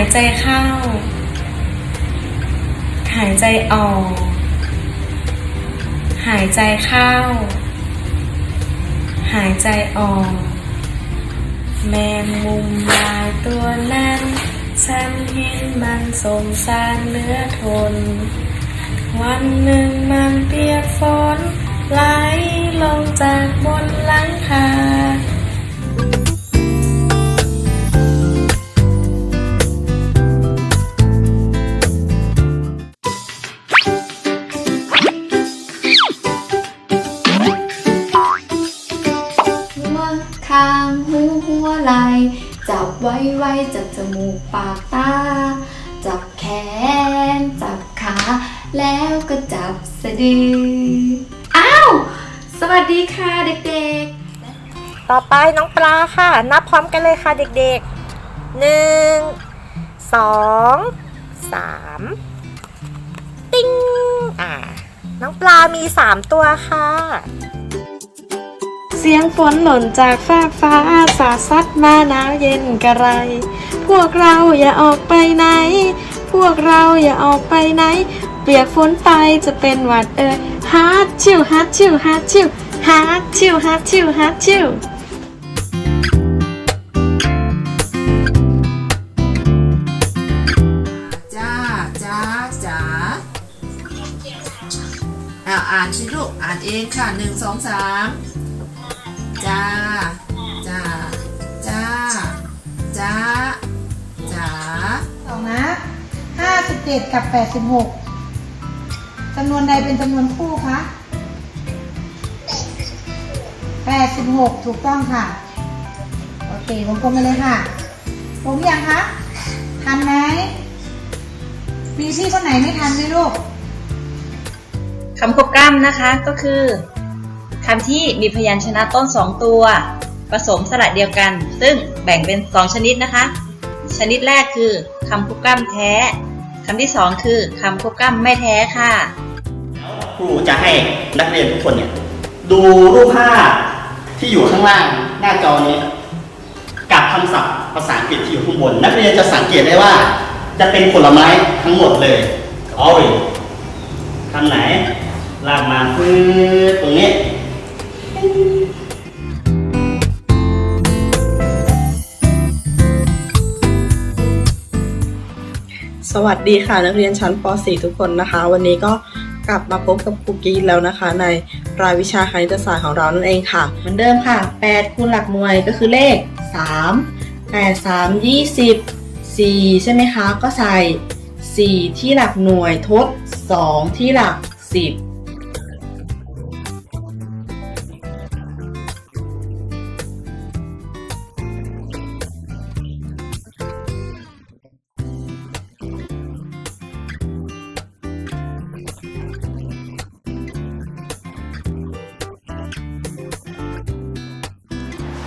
ายใจเข้า หายใจออก หายใจเข้า หายใจออก แมงมุมลายตัวนั้น ฉันเห็นมันสงสารเหลือทน วันหนึ่งมันเปียกฝนไหลลงจากบน ไว้จับจมูกปากตา จับแขน จับขา แล้วก็จับสะดือ อ้าว สวัสดีค่ะเด็กๆ ต่อไปน้องปลาค่ะ นับพร้อมกันเลยค่ะเด็กๆหนึ่งสองสามติ้งอ่าน้องปลามีสามตัวค่ะ เสียงฝนหล่นจากฟากฟ้าสาดซัดมาหนาวเย็นกระไร พวกเราอย่าออกไปไหน พวกเราอย่าออกไปไหน เปียกฝนไปจะเป็นหวัดเอ่ยฮัดชิวฮัดชิวฮัดชิวฮัดชิวฮัดชิวฮัดชิวจ้าจ้าจ๋าอ่าอ่านสิลูกอ่านเองค่ะหนึ่งสองสาม จ้าจ้าจ้าจ้าจ๋าสองนะห้าสิบเจ็ดกับแปดสิบหกจำนวนใดเป็นจำนวนคู่คะแปดสิบหกถูกต้องค่ะ โอเควงกลมไปเลยค่ะ ผมยังคะทันไหมมีพี่คนไหนไม่ทันไหมลูกคำควบกล้ำนะคะก็คือ คำที่มีพยัญชนะต้นสองตัว ผสมสระเดียวกัน ซึ่งแบ่งเป็นสองชนิดนะคะ ชนิดแรกคือคำควบกล้ำแท้คำที่สองคือคำควบกล้ำไม่แท้ค่ะครูจะให้นักเรียนทุกคนเนี่ยดูรูปภาพที่อยู่ข้างล่างหน้าจอนี้ กับคำศัพท์ภาษาอังกฤษที่อยู่ข้างบน นักเรียนจะสังเกตได้ว่า จะเป็นผลไม้ทั้งหมดเลย orange คำไหนลากมาฟื้ตรงนี้ สวัสดีค่ะนักเรียนชั้นป .4 ทุกคนนะคะ วันนี้ก็กลับมาพบกับครูกีดแล้วนะคะ ในรายวิชาคณิตศาสตร์ของเรานั่นเองค่ะ เหมือนเดิมค่ะ 8 คูณหลักหน่วยก็คือเลข 3 8 3 20 4 ใช่ไหมคะ ก็ใส่ 4 ที่หลักหน่วยทด 2 ที่หลัก 10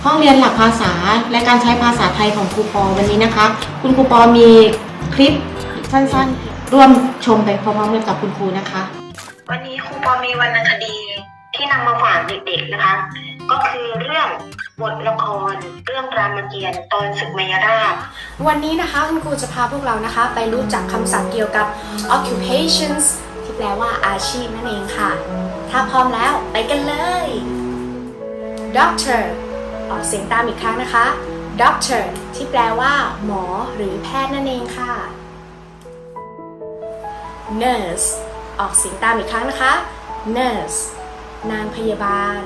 ห้องเรียนหลักภาษาและการใช้ภาษาไทยของครูปอวันนี้นะคะ คุณครูปอมีคลิปสั้นๆ ร่วมชมไปพร้อมๆกันกับคุณครูนะคะ วันนี้ครูปอมีวรรณคดีที่นำมาฝากเด็กๆนะคะ ก็คือเรื่องบทละครเรื่องรามเกียรติ์ตอนศึกมายราบวันนี้นะคะคุณครูจะพาพวกเรานะคะ ไปรู้จักคำศัพท์เกี่ยวกับ occupations ที่แปลว่าอาชีพนั่นเองค่ะ ถ้าพร้อมแล้วไปกันเลย doctor ออกเสียงตามอีกครั้งนะคะ doctor ที่แปลว่า หมอหรือแพทย์นั่นเองค่ะ nurse ออกเสียงตามอีกครั้งนะคะ nurse นางพยาบาล